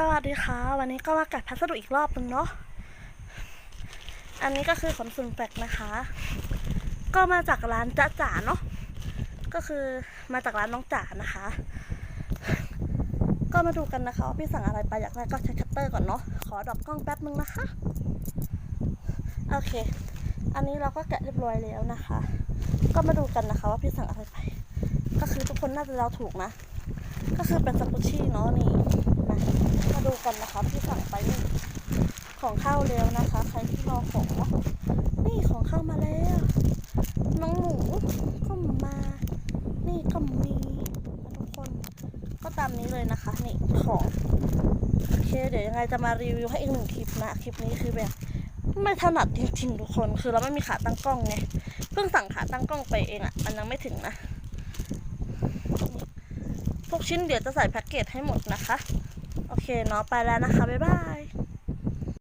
สวัสดีค่ะ วันนี้ก็มากัดพัสดุอีกรอบนึงเนาะอันนี้ก็คือขนส่งแฟกนะคะ ก็มาจากร้านจ๊ะจ๋าเนาะก็คือมาจากร้านน้องจ๋านะคะ ก็มาดูกันนะคะว่าพี่สั่งอะไรไปอยากได้ก็ใช้คัตเตอร์ก่อนเนาะขอดรอปกล้องแป๊บนึงนะคะโอเค อันนี้เราก็แกะเรียบร้อยแล้วนะคะ ก็มาดูกันนะคะว่าพี่สั่งอะไรไป ก็คือทุกคนน่าจะเราถูกนะ ก็คือเป็นสกุชชี่เนาะนี่มามาดูกันนะคะที่สั่งไปนี่ ของเข้าแล้วนะคะ ใครที่รอของนี่ของเข้ามาแล้ว น้องหมูก็มา นี่ก็มีทุกคนก็ตามนี้เลยนะคะ นี่ของโอเคเดี๋ยวยังไงจะมารีวิวให้อีกหนึ่งคลิปนะ คลิปนี้คือแบบไม่ถนัดจริงๆทุกคน คือเราไม่มีขาตั้งกล้องไง เพิ่งสั่งขาตั้งกล้องไปเองอะ่ะ มันยังไม่ถึงนะทุกชิ้นเดี๋ยวจะใส่แพ็กเกจให้หมดนะคะ โอเคเนาะไปแล้วนะคะ บ๊ายบาย